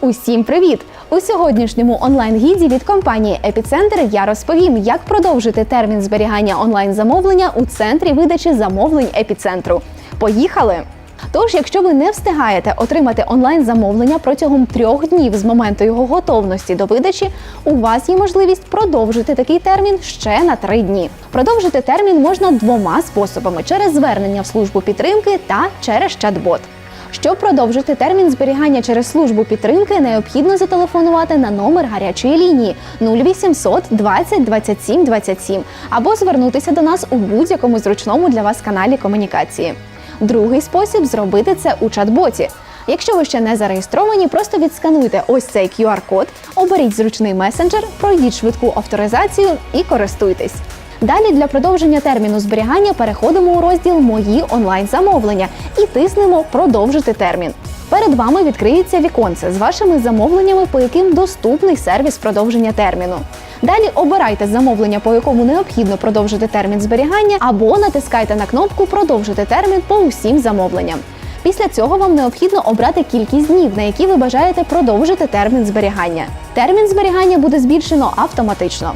Усім привіт! У сьогоднішньому онлайн-гіді від компанії Епіцентр я розповім, як продовжити термін зберігання онлайн-замовлення у центрі видачі замовлень епіцентру. Поїхали! Тож, якщо ви не встигаєте отримати онлайн-замовлення протягом трьох днів з моменту його готовності до видачі, у вас є можливість продовжити такий термін ще на три дні. Продовжити термін можна двома способами: через звернення в службу підтримки та через чат-бот. Щоб продовжити термін зберігання через службу підтримки, необхідно зателефонувати на номер гарячої лінії 0800 20 27 27 або звернутися до нас у будь-якому зручному для вас каналі комунікації. Другий спосіб зробити це у чат-боті. Якщо ви ще не зареєстровані, просто відскануйте ось цей QR-код, оберіть зручний месенджер, пройдіть швидку авторизацію і користуйтесь. Далі для продовження терміну зберігання переходимо у розділ Мої онлайн-замовлення і тиснемо Продовжити термін. Перед вами відкриється віконце з вашими замовленнями, по яким доступний сервіс продовження терміну. Далі обирайте замовлення, по якому необхідно продовжити термін зберігання, або натискайте на кнопку Продовжити термін по усім замовленням. Після цього вам необхідно обрати кількість днів, на які ви бажаєте продовжити термін зберігання. Термін зберігання буде збільшено автоматично.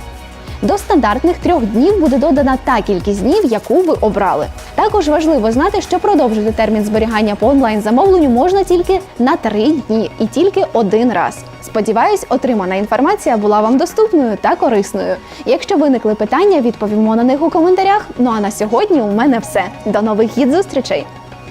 До стандартних трьох днів буде додана та кількість днів, яку ви обрали. Також важливо знати, що продовжити термін зберігання по онлайн-замовленню можна тільки на три дні і тільки один раз. Сподіваюсь, отримана інформація була вам доступною та корисною. Якщо виникли питання, відповімо на них у коментарях. Ну а на сьогодні у мене все. До нових гід зустрічей!